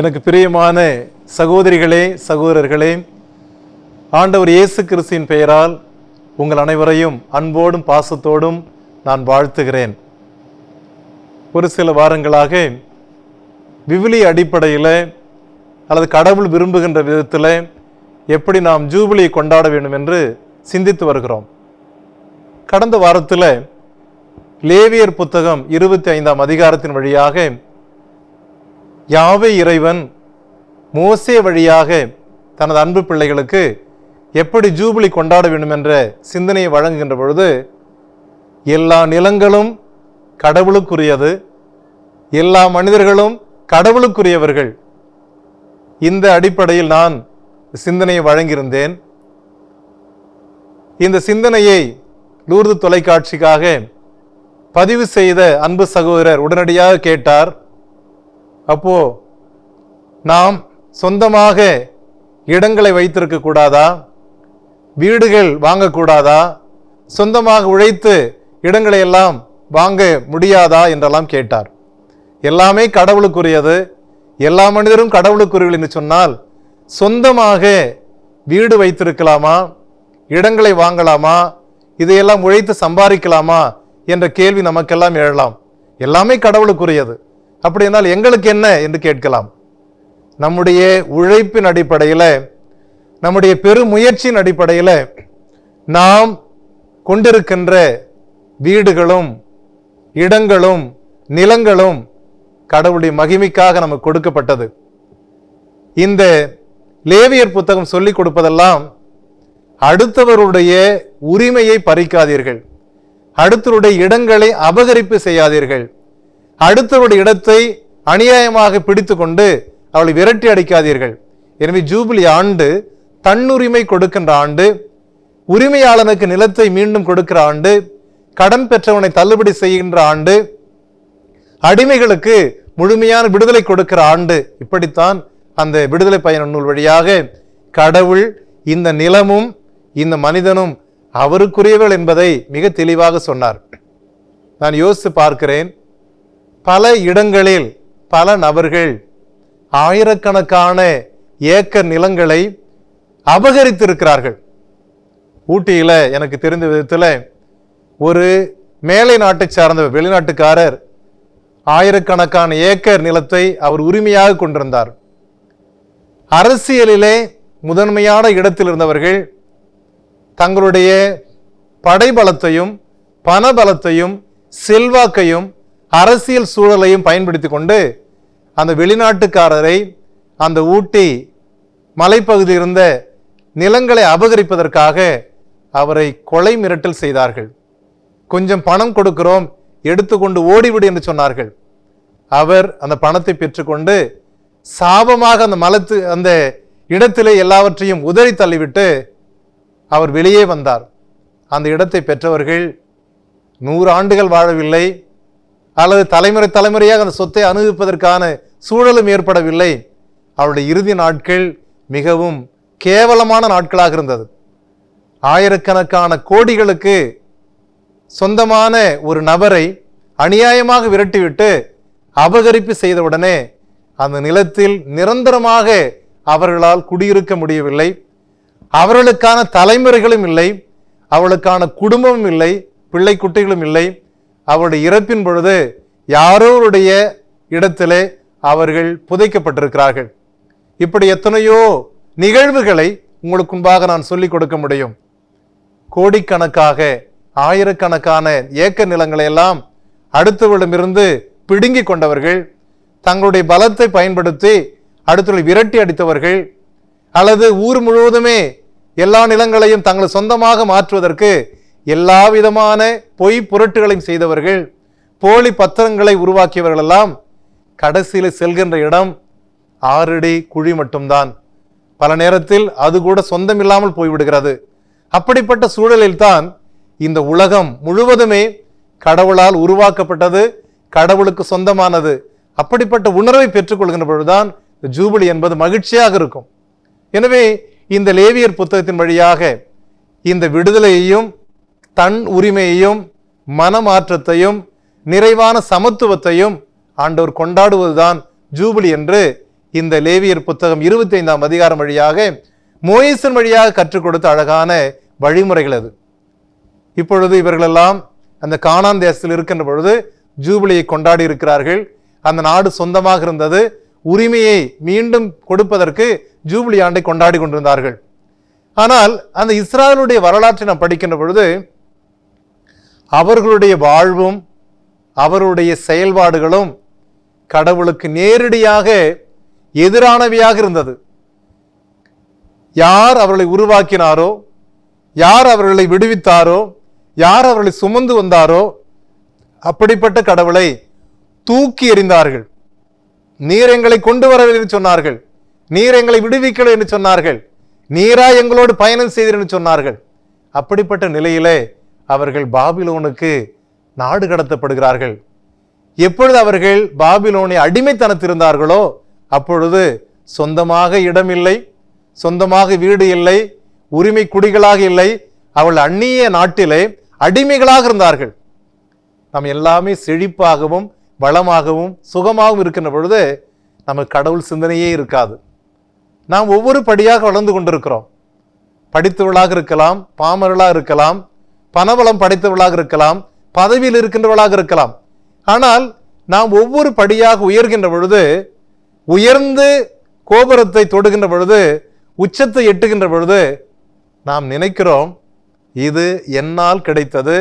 எனக்கு பிரியமான சகோதரிகளே சகோதரர்களே ஆண்டவர் இயேசு கிறிஸ்துவின் பெயரால் உங்கள் அனைவரையும் அன்போடும் பாசத்தோடும் நான் வாழ்த்துகிறேன். ஒரு சில வாரங்களாக விவிலி அடிப்படையில் அல்லது கடவுள் விரும்புகின்ற விதத்தில் எப்படி நாம் ஜூபிலியை கொண்டாட வேண்டும் என்று சிந்தித்து வருகிறோம். கடந்த வாரத்தில் லேவியர் புத்தகம் இருபத்தி ஐந்தாம் அதிகாரத்தின் வழியாக யாவே இறைவன் மோசே வழியாக தனது அன்பு பிள்ளைகளுக்கு எப்படி ஜூபிலி கொண்டாட வேண்டும் என்ற சிந்தனையை வழங்குகின்ற பொழுது எல்லா நிலங்களும் கடவுளுக்குரியது எல்லா மனிதர்களும் கடவுளுக்குரியவர்கள். இந்த அடிப்படையில் நான் சிந்தனையை வழங்கியிருந்தேன். இந்த சிந்தனையை லூர்து தொலைக்காட்சிக்காக பதிவு செய்த அன்பு சகோதரர் உடனடியாக கேட்டார். அப்போ நாம் சொந்தமாக இடங்களை வைத்திருக்க கூடாதா? வீடுகள் வாங்கக்கூடாதா? சொந்தமாக உழைத்து இடங்களை எல்லாம் வாங்க முடியாதா? என்றெல்லாம் கேட்டார். எல்லாமே கடவுளுக்குரியது. எல்லா மனிதரும் கடவுளுக்குரியவர்கள் என்று சொன்னால் சொந்தமாக வீடு வைத்திருக்கலாமா? இடங்களை வாங்கலாமா? இதையெல்லாம் உழைத்து சம்பாதிக்கலாமா? என்ற கேள்வி நமக்கெல்லாம் எழலாம். எல்லாமே கடவுளுக்குரியது. அப்படி என்றால் எங்களுக்கு என்ன என்று கேட்கலாம். நம்முடைய உழைப்பின் அடிப்படையில் நம்முடைய பெருமுயற்சியின் அடிப்படையில் நாம் கொண்டிருக்கின்ற வீடுகளும் இடங்களும் நிலங்களும் கடவுளுடைய மகிமைக்காக நமக்கு கொடுக்கப்பட்டது. இந்த லேவியர் புத்தகம் சொல்லிக் கொடுப்பதெல்லாம் அடுத்தவருடைய உரிமையை பறிக்காதீர்கள். அடுத்தவருடைய இடங்களை அபகரிப்பு செய்யாதீர்கள். அடுத்தவருடைய இடத்தை அநியாயமாக பிடித்து கொண்டு அவளை விரட்டி அடிக்காதீர்கள். எனவே ஜூபிலி ஆண்டு தன்னுரிமை கொடுக்கின்ற ஆண்டு உரிமையாளனுக்கு நிலத்தை மீண்டும் கொடுக்கிற ஆண்டு கடன் பெற்றவனை தள்ளுபடி செய்கின்ற ஆண்டு அடிமைகளுக்கு முழுமையான விடுதலை கொடுக்கிற ஆண்டு. இப்படித்தான் அந்த விடுதலை பயண நூல் வழியாக கடவுள் இந்த நிலமும் இந்த மனிதனும் அவருக்குரியவள் என்பதை மிக தெளிவாக சொன்னார். நான் யோசித்து பார்க்கிறேன் பல இடங்களில் பல நபர்கள் ஆயிரக்கணக்கான ஏக்கர் நிலங்களை அபகரித்திருக்கிறார்கள். ஊட்டியில் எனக்கு தெரிந்த விதத்தில் ஒரு மேலை நாட்டை சார்ந்த வெளிநாட்டுக்காரர் ஆயிரக்கணக்கான ஏக்கர் நிலத்தை அவர் உரிமையாக கொண்டிருந்தார். அரசியலிலே முதன்மையான இடத்தில் இருந்தவர்கள் தங்களுடைய படைபலத்தையும் பணபலத்தையும் செல்வாக்கையும் அரசியல் சூழலையும் பயன்படுத்தி கொண்டு அந்த வெளிநாட்டுக்காரரை அந்த ஊட்டி மலைப்பகுதியில் இருந்த நிலங்களை அபகரிப்பதற்காக அவரை கொலை மிரட்டல் செய்தார்கள். கொஞ்சம் பணம் கொடுக்கிறோம் எடுத்துக்கொண்டு ஓடிவிடு என்று சொன்னார்கள். அவர் அந்த பணத்தை பெற்றுக்கொண்டு சாபமாக அந்த மலத்து அந்த இடத்திலே எல்லாவற்றையும் உதறி தள்ளிவிட்டு அவர் வெளியே வந்தார். அந்த இடத்தை பெற்றவர்கள் நூறு ஆண்டுகள் வாழவில்லை அல்லது தலைமுறை தலைமுறையாக அந்த சொத்தை அனுபவிப்பதற்கான சூழலும் ஏற்படவில்லை. அவருடைய இறுதி நாட்கள் மிகவும் கேவலமான நாட்களாக இருந்தது. ஆயிரக்கணக்கான கோடிகளுக்கு சொந்தமான ஒரு நபரை அநியாயமாக விரட்டிவிட்டு அபகரிப்பு செய்தவுடனே அந்த நிலத்தில் நிரந்தரமாக அவர்களால் குடியிருக்க முடியவில்லை. அவர்களுக்கான தலைமுறைகளும் இல்லை. அவளுக்கான குடும்பமும் இல்லை. பிள்ளை குட்டிகளும் இல்லை. அவருடைய இறப்பின் பொழுது யாரோருடைய இடத்திலே அவர்கள் புதைக்கப்பட்டிருக்கிறார்கள்? இப்படி எத்தனையோ நிகழ்வுகளை உங்களுக்கு முன்பாக நான் சொல்லிக் கொடுக்க முடியும். கோடிக்கணக்காக ஆயிரக்கணக்கான ஏக்க நிலங்களை எல்லாம் அடுத்தவரிடமிருந்து பிடுங்கி கொண்டவர்கள் தங்களுடைய பலத்தை பயன்படுத்தி அடுத்தவர்களை விரட்டி அடித்தவர்கள் அல்லது ஊர் முழுவதுமே எல்லா நிலங்களையும் தங்கள் சொந்தமாக மாற்றுவதற்கு எல்லா விதமான பொய் புரட்டுகளையும் செய்தவர்கள் போலி பத்திரங்களை உருவாக்கியவர்களெல்லாம் கடைசியில் செல்கின்ற இடம் ஆறடி குழி மட்டும்தான். பல நேரத்தில் அது கூட சொந்தம் இல்லாமல் போய்விடுகிறது. அப்படிப்பட்ட சூழலில்தான் இந்த உலகம் முழுவதுமே கடவுளால் உருவாக்கப்பட்டது கடவுளுக்கு சொந்தமானது. அப்படிப்பட்ட உணர்வை பெற்றுக்கொள்கின்ற பொழுதுதான் இந்த ஜூபிலி என்பது மகிழ்ச்சியாக இருக்கும். எனவே இந்த லேவியர் புத்தகத்தின் வழியாக இந்த விடுதலையையும் தன் உரிமையையும் மனமாற்றத்தையும் நிறைவான சமத்துவத்தையும் ஆண்டவர் கொண்டாடுவதுதான் ஜூபிலி என்று இந்த லேவியர் புத்தகம் இருபத்தி ஐந்தாம் அதிகாரம் வழியாக மோயிசன் வழியாக கற்றுக் கொடுத்த அழகான வழிமுறைகள் அது. இப்பொழுது இவர்களெல்லாம் அந்த காணான் தேசத்தில் இருக்கின்ற பொழுது ஜூபிலியை கொண்டாடி இருக்கிறார்கள். அந்த நாடு சொந்தமாக இருந்தது. உரிமையை மீண்டும் கொடுப்பதற்கு ஜூபிலி ஆண்டை கொண்டாடி கொண்டிருந்தார்கள். ஆனால் அந்த இஸ்ராயலுடைய வரலாற்றை நாம் படிக்கின்ற பொழுது அவர்களுடைய வாழ்வும் அவருடைய செயல்பாடுகளும் கடவுளுக்கு நேரடியாக எதிரானவையாக இருந்தது. யார் அவர்களை உருவாக்கினாரோ யார் அவர்களை விடுவித்தாரோ யார் அவர்களை சுமந்து வந்தாரோ அப்படிப்பட்ட கடவுளை தூக்கி எறிந்தார்கள். நீர் எங்களை கொண்டு வரவில்லை என்று சொன்னார்கள். நீர் எங்களை விடுவிக்கலை என்று சொன்னார்கள். நீரா எங்களோடு பயணம் செய்தீர் என்று சொன்னார்கள். அப்படிப்பட்ட நிலையிலே அவர்கள் பாபிலோனுக்கு நாடு கடத்தப்படுகிறார்கள். எப்பொழுது அவர்கள் பாபிலோனை அடிமைத்தனத்திருந்தார்களோ அப்பொழுது சொந்தமாக இடமில்லை சொந்தமாக வீடு இல்லை உரிமை குடிகளாக இல்லை அவள் அந்நிய நாட்டிலே அடிமைகளாக இருந்தார்கள். நாம் எல்லாமே செழிப்பாகவும் வளமாகவும் சுகமாகவும் இருக்கின்ற பொழுது நமக்கு கடவுள் சிந்தனையே இருக்காது. நாம் ஒவ்வொரு படியாக வளர்ந்து கொண்டிருக்கிறோம். படித்தவர்களாக இருக்கலாம் பாமரளாக இருக்கலாம் பணபலம் படைத்தவளாக இருக்கலாம் பதவியில் இருக்கின்றவளாக இருக்கலாம். ஆனால் நாம் ஒவ்வொரு படியாக உயர்கின்ற பொழுது உயர்ந்து கோபுரத்தை தொடுகின்ற பொழுது உச்சத்தை எட்டுகின்ற பொழுது நாம் நினைக்கிறோம் இது என்னால் கிடைத்தது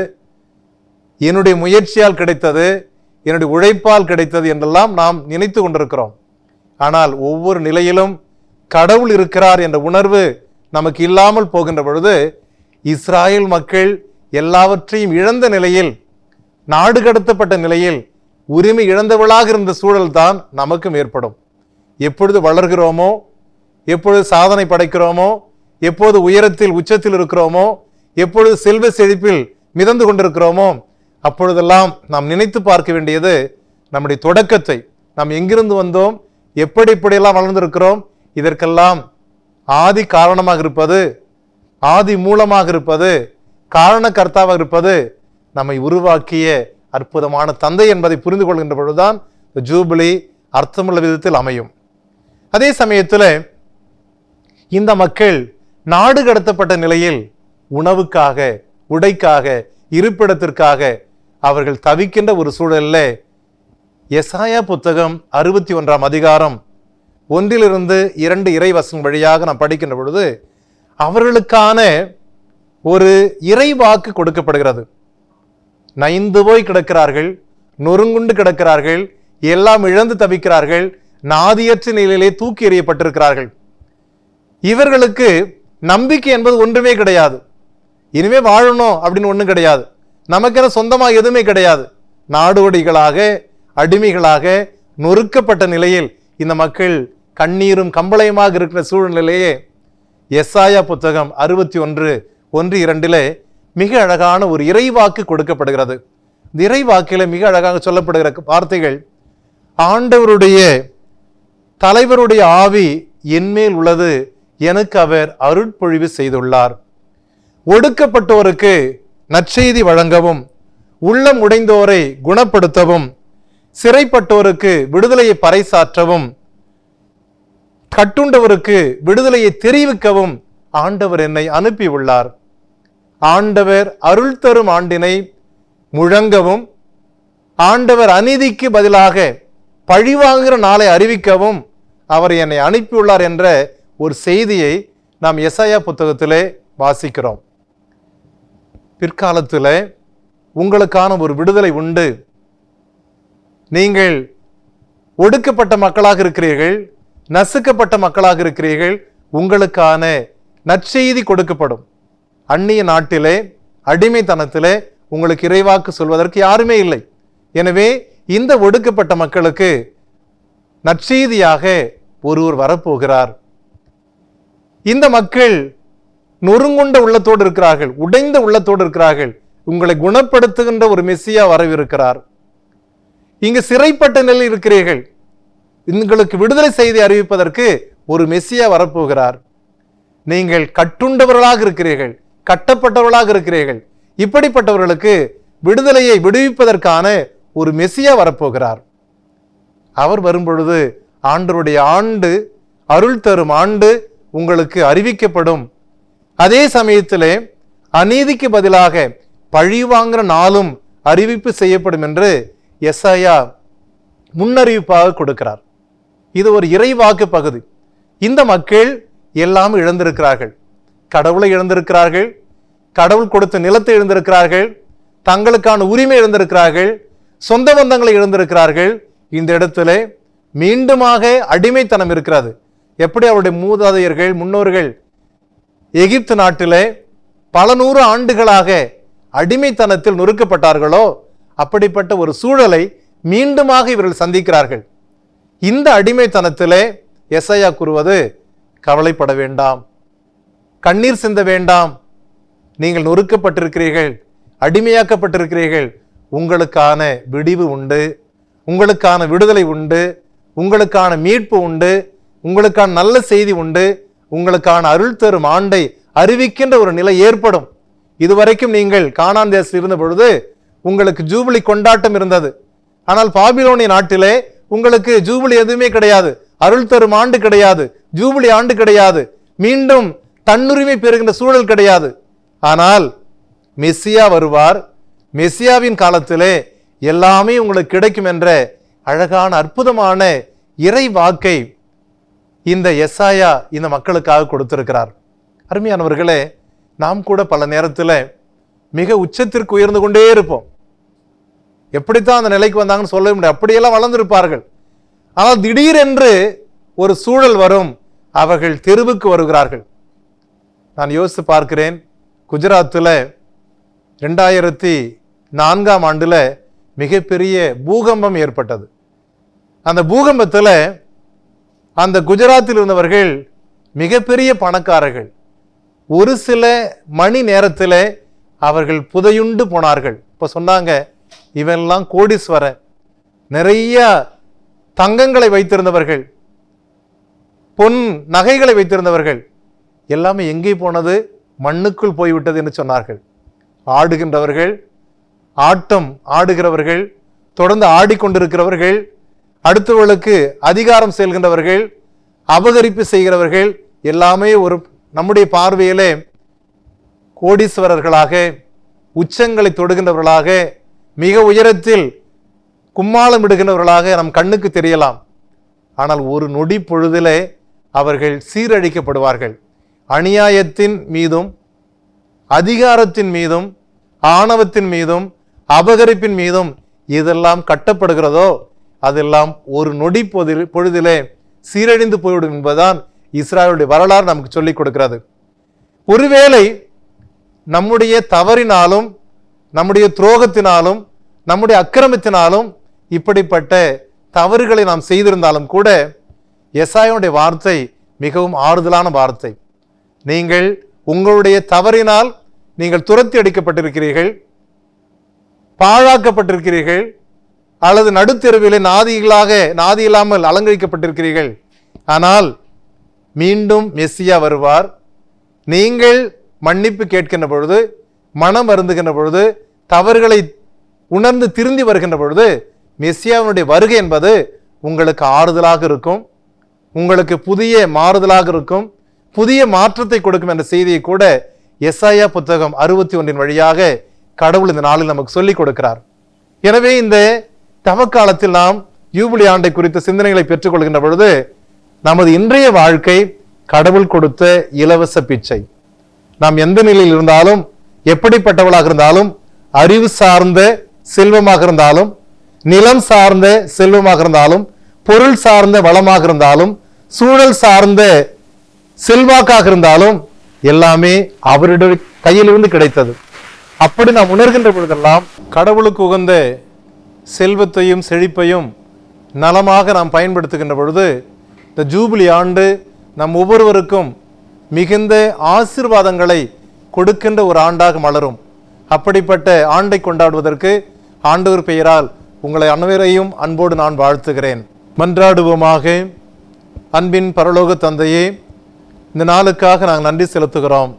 என்னுடைய முயற்சியால் கிடைத்தது என்னுடைய உழைப்பால் கிடைத்தது என்றெல்லாம் நாம் நினைத்து கொண்டிருக்கிறோம். ஆனால் ஒவ்வொரு நிலையிலும் கடவுள் இருக்கிறார் என்ற உணர்வு நமக்கு இல்லாமல் போகின்ற பொழுது இஸ்ராயல் மக்கள் எல்லாவற்றையும் இழந்த நிலையில் நாடு கடத்தப்பட்ட நிலையில் உரிமை இழந்தவளாக இருந்த சூழல்தான் நமக்கும் ஏற்படும். எப்பொழுது வளர்கிறோமோ எப்பொழுது சாதனை படைக்கிறோமோ எப்போது உயரத்தில் உச்சத்தில் இருக்கிறோமோ எப்பொழுது செல்வ செழிப்பில் மிதந்து கொண்டிருக்கிறோமோ அப்பொழுதெல்லாம் நாம் நினைத்து பார்க்க வேண்டியது நம்முடைய தொடக்கத்தை. நாம் எங்கிருந்து வந்தோம் எப்படி இப்படியெல்லாம் வளர்ந்திருக்கிறோம் இதற்கெல்லாம் ஆதி காரணமாக இருப்பது ஆதி மூலமாக இருப்பது காரண கர்த்தாவாக இருப்பது நம்மை உருவாக்கிய அற்புதமான தந்தை என்பதை புரிந்து கொள்கின்ற பொழுதுதான் ஜூபிலி அர்த்தமுள்ள விதத்தில் அமையும். அதே சமயத்தில் இந்த மக்கள் நாடு கடத்தப்பட்ட நிலையில் உணவுக்காக உடைக்காக இருப்பிடத்திற்காக அவர்கள் தவிக்கின்ற ஒரு சூழலில் எசாயா புத்தகம் அறுபத்தி ஒன்றாம் அதிகாரம் ஒன்றிலிருந்து இரண்டு இறைவசம் வழியாக நாம் படிக்கின்ற பொழுது அவர்களுக்கான ஒரு இறைவாக்கு கொடுக்கப்படுகிறது. நைந்து போய் கிடக்கிறார்கள் நொறுங்குண்டு கிடக்கிறார்கள் எல்லாம் இழந்து தவிக்கிறார்கள் நாதியற்ற நிலையிலே தூக்கி எறியப்பட்டிருக்கிறார்கள். இவர்களுக்கு நம்பிக்கை என்பது ஒன்றுமே கிடையாது. இனிமே வாழணும் அப்படின்னு ஒன்றும் கிடையாது. நமக்கென சொந்தமாக எதுவுமே கிடையாது. நாடோடிகளாக அடிமைகளாக நொறுக்கப்பட்ட நிலையில் இந்த மக்கள் கண்ணீரும் கம்பளையுமாக இருக்கிற சூழ்நிலையே எஸ்ஆயா புத்தகம் அறுபத்தி ஒன்று ஒன்று இரண்டிலே மிக அழகான ஒரு இறைவாக்கு கொடுக்கப்படுகிறது. இந்த இறைவாக்கில் மிக அழகாக சொல்லப்படுகிற வார்த்தைகள் ஆண்டவருடைய தலைவருடைய ஆவி என்மேல் உள்ளது எனக்கு அவர் அருட்பொழிவு செய்துள்ளார். ஒடுக்கப்பட்டோருக்கு நற்செய்தி வழங்கவும் உள்ளம் உடைந்தோரை குணப்படுத்தவும் சிறைப்பட்டோருக்கு விடுதலையை பறைசாற்றவும் கட்டுண்டவருக்கு விடுதலையை தெரிவிக்கவும் ஆண்டவர் என்னை அனுப்பியுள்ளார். ஆண்டவர் அருள் தரும் ஆண்டினை முழங்கவும் ஆண்டவர் அநீதிக்கு பதிலாக பழிவாங்குகிற நாளை அறிவிக்கவும் அவர் என்னை அனுப்பியுள்ளார் என்ற ஒரு செய்தியை நாம் எஸ்ஐயா புத்தகத்திலே வாசிக்கிறோம். பிற்காலத்தில் உங்களுக்கான ஒரு விடுதலை உண்டு. நீங்கள் ஒடுக்கப்பட்ட மக்களாக இருக்கிறீர்கள் நசுக்கப்பட்ட மக்களாக இருக்கிறீர்கள் உங்களுக்கான நற்செய்தி கொடுக்கப்படும். அந்நிய நாட்டிலே அடிமைத்தனத்திலே உங்களுக்கு இறைவாக்கு சொல்வதற்கு யாருமே இல்லை. எனவே இந்த ஒடுக்கப்பட்ட மக்களுக்கு நற்செய்தியாக ஒருவர் வரப்போகிறார். இந்த மக்கள் நொறுங்குண்ட உள்ளத்தோடு இருக்கிறார்கள் உடைந்த உள்ளத்தோடு இருக்கிறார்கள். உங்களை குணப்படுத்துகின்ற ஒரு மெஸ்ஸியா வரவிருக்கிறார். இங்கு சிறைப்பட்ட நிலையில் இருக்கிறீர்கள். உங்களுக்கு விடுதலை செய்தி அறிவிப்பதற்கு ஒரு மெஸ்ஸியா வரப்போகிறார். நீங்கள் கட்டுண்டவர்களாக இருக்கிறீர்கள். கட்டப்பட்டவர்களாக இருக்கிறீர்கள். இப்படிப்பட்டவர்களுக்கு விடுதலையை விடுவிப்பதற்கான ஒரு மெஸ்ஸியா வரப்போகிறார். அவர் வரும்பொழுது ஆண்டருடைய ஆண்டு அருள் தரும் ஆண்டு உங்களுக்கு அறிவிக்கப்படும். அதே சமயத்திலே அநீதிக்கு பதிலாக பழி வாங்குற நாளும் அறிவிப்பு செய்யப்படும் என்று எஸ்ஐயா முன்னறிவிப்பாக கொடுக்கிறார். இது ஒரு இறைவாக்கு பகுதி. இந்த மக்கள் எல்லாம் இழந்திருக்கிறார்கள். கடவுளை இழந்திருக்கிறார்கள். கடவுள் கொடுத்த நிலத்தை இழந்திருக்கிறார்கள் தங்களுக்கான உரிமை இழந்திருக்கிறார்கள் சொந்த பந்தங்களை இழந்திருக்கிறார்கள் இந்த இடத்துல மீண்டுமாக அடிமைத்தனம் இருக்கிறது. எப்படி அவருடைய மூதாதையர்கள் முன்னோர்கள் எகிப்து நாட்டிலே பல நூறு ஆண்டுகளாக அடிமைத்தனத்தில் நொறுக்கப்பட்டார்களோ அப்படிப்பட்ட ஒரு சூழலை மீண்டுமாக இவர்கள் சந்திக்கிறார்கள். இந்த அடிமைத்தனத்திலே எஸ்ஐயா கூறுவது கவலைப்பட வேண்டாம். கண்ணீர் சிந்த வேண்டாம். நீங்கள் நொறுக்கப்பட்டிருக்கிறீர்கள் அடிமையாக்கப்பட்டிருக்கிறீர்கள் உங்களுக்கான விடிவு உண்டு உங்களுக்கான விடுதலை உண்டு உங்களுக்கான மீட்பு உண்டு உங்களுக்கான நல்ல செய்தி உண்டு உங்களுக்கான அருள் தரும் ஆண்டை அறிவிக்கின்ற ஒரு நிலை ஏற்படும். இதுவரைக்கும் நீங்கள் கானான் தேசத்தில் இருந்த பொழுது உங்களுக்கு ஜூபிலி கொண்டாட்டம் இருந்தது. ஆனால் பாபிலோனிய நாட்டிலே உங்களுக்கு ஜூபிலி எதுவுமே கிடையாது. அருள் தரும் ஆண்டு கிடையாது. ஜூபிலி ஆண்டு கிடையாது. மீண்டும் தன்னுரிமை பெறுகின்ற சூழல் கிடையாது. ஆனால் மெஸ்ஸியா வருவார். மெஸ்ஸியாவின் காலத்திலே எல்லாமே உங்களுக்கு கிடைக்கும் என்ற அழகான அற்புதமான இறை வாக்கை இந்த எஸ்ஆயா இந்த மக்களுக்காக கொடுத்திருக்கிறார். அருமையானவர்களே நாம் கூட பல நேரத்தில் மிக உச்சத்திற்கு உயர்ந்து கொண்டே இருப்போம். எப்படித்தான் அந்த நிலைக்கு வந்தாங்கன்னு சொல்ல முடியாது. அப்படியெல்லாம் வளர்ந்திருப்பார்கள். ஆனால் திடீரென்று ஒரு சூழல் வரும். அவர்கள் தெருவுக்கு வருகிறார்கள். நான் யோசித்து பார்க்கிறேன். குஜராத்தில் ரெண்டாயிரத்தி நான்காம் ஆண்டில் மிகப்பெரிய பூகம்பம் ஏற்பட்டது. அந்த பூகம்பத்தில் அந்த குஜராத்தில் இருந்தவர்கள் மிகப்பெரிய பணக்காரர்கள். ஒரு சில மணி நேரத்தில் அவர்கள் புதையுண்டு போனார்கள். இப்போ சொன்னாங்க இவெல்லாம் கோடீஸ்வரன் நிறைய தங்கங்களை வைத்திருந்தவர்கள் பொன் நகைகளை வைத்திருந்தவர்கள். எல்லாமே எங்கே போனது? மண்ணுக்குள் போய்விட்டது என்று சொன்னார்கள். ஆடுகின்றவர்கள் ஆட்டம் ஆடுகிறவர்கள் தொடர்ந்து ஆடிக்கொண்டிருக்கிறவர்கள் அடுத்தவர்களுக்கு அதிகாரம் செல்கின்றவர்கள் அபகரிப்பு செய்கிறவர்கள் எல்லாமே ஒரு நம்முடைய பார்வையிலே கோடீஸ்வரர்களாக உச்சங்களை தொடுகின்றவர்களாக மிக உயரத்தில் கும்மாளம் இடுகின்றவர்களாக நம் கண்ணுக்கு தெரியலாம். ஆனால் ஒரு நொடி பொழுதிலே அவர்கள் சீரழிக்கப்படுவார்கள். அநியாயத்தின் மீதும் அதிகாரத்தின் மீதும் ஆணவத்தின் மீதும் அபகரிப்பின் மீதும் இதெல்லாம் கட்டப்படுகிறதோ அதெல்லாம் ஒரு நொடி பொதில் பொழுதிலே சீரழிந்து போய்விடும் என்பதுதான் இஸ்ராயலுடைய வரலாறு நமக்கு சொல்லிக் கொடுக்கிறது. ஒருவேளை நம்முடைய தவறினாலும் நம்முடைய துரோகத்தினாலும் நம்முடைய அக்கிரமத்தினாலும் இப்படிப்பட்ட தவறுகளை நாம் செய்திருந்தாலும் கூட எஸ்ஆயனுடைய வார்த்தை மிகவும் ஆறுதலான வார்த்தை. நீங்கள் உங்களுடைய தவறினால் நீங்கள் துரத்தி அடிக்கப்பட்டிருக்கிறீர்கள் பாழாக்கப்பட்டிருக்கிறீர்கள் அல்லது நடுத்தெருவிலே நாதிகளாக நாதி இல்லாமல் அலங்கரிக்கப்பட்டிருக்கிறீர்கள். ஆனால் மீண்டும் மெஸ்ஸியா வருவார். நீங்கள் மன்னிப்பு கேட்கின்ற பொழுது மனம் வருந்துகின்ற பொழுது தவறுகளை உணர்ந்து திருந்தி வருகின்ற பொழுது மெஸ்ஸியாவினுடைய வருகை என்பது உங்களுக்கு ஆறுதலாக இருக்கும். உங்களுக்கு புதிய மாறுதலாக இருக்கும். புதிய மாற்றத்தை கொடுக்கும் என்ற செய்தியை கூட எஸ்ஐயா புத்தகம் அறுபத்தி ஒன்றின் வழியாக கடவுள் இந்த நாளில் நமக்கு சொல்லிக் கொடுக்கிறார். எனவே இந்த தவக்காலத்தில் நாம் யூபிலி ஆண்டை குறித்த சிந்தனைகளை பெற்றுக்கொள்கின்ற பொழுது நமது இன்றைய வாழ்க்கை கடவுள் கொடுத்த இலவச பிச்சை. நாம் எந்த நிலையில் இருந்தாலும் எப்படிப்பட்டவளாக இருந்தாலும் அறிவு சார்ந்த செல்வமாக இருந்தாலும் நிலம் சார்ந்த செல்வமாக இருந்தாலும் பொருள் சார்ந்த வளமாக இருந்தாலும் சூழல் சார்ந்த செல்வாக்காக இருந்தாலும் எல்லாமே அவருடைய கையிலிருந்து கிடைத்தது. அப்படி நாம் உணர்கின்ற பொழுதெல்லாம் கடவுளுக்கு உகந்த செல்வத்தையும் செழிப்பையும் நலமாக நாம் பயன்படுத்துகின்ற பொழுது இந்த ஜூபிலி ஆண்டு நம் ஒவ்வொருவருக்கும் மிகுந்த ஆசீர்வாதங்களை கொடுக்கின்ற ஒரு ஆண்டாக மலரும். அப்படிப்பட்ட ஆண்டை கொண்டாடுவதற்கு ஆண்டவர் பெயரால் உங்களை அனைவரையும் அன்போடு நான் வாழ்த்துகிறேன். மன்றாடுவோமாக. அன்பின் பரலோக தந்தையே இந்த நாளுக்காக நாங்கள் நன்றி செலுத்துகிறோம்.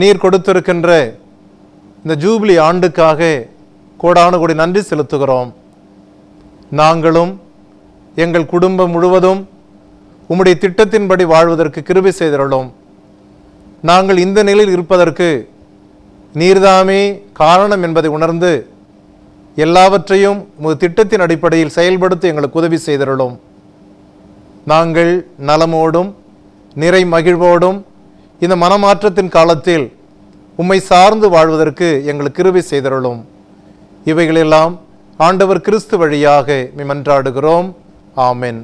நீர் கொடுத்திருக்கின்ற இந்த ஜூபிலி ஆண்டுக்காக கோடானு கோடி நன்றி செலுத்துகிறோம். நாங்களும் எங்கள் குடும்பம் முழுவதும் உம்முடைய திட்டத்தின்படி வாழ்வதற்கு கிருபை செய்தருளும். நாங்கள் இந்த நிலையில் இருப்பதற்கு நீர்தாமே காரணம் என்பதை உணர்ந்து எல்லாவற்றையும் உமது திட்டத்தின் அடிப்படையில் செயல்படுத்த எங்களுக்கு உதவி செய்தருளும். நாங்கள் நலமோடும் நிறை மகிழ்வோடும். இந்த மனமாற்றத்தின் காலத்தில் உம்மை சார்ந்து வாழ்வதற்கு எங்களுக்கு கிருபை செய்தருளும். இவைகளெல்லாம் ஆண்டவர் கிறிஸ்து வழியாக மன்றாடுகிறோம் ஆமென்.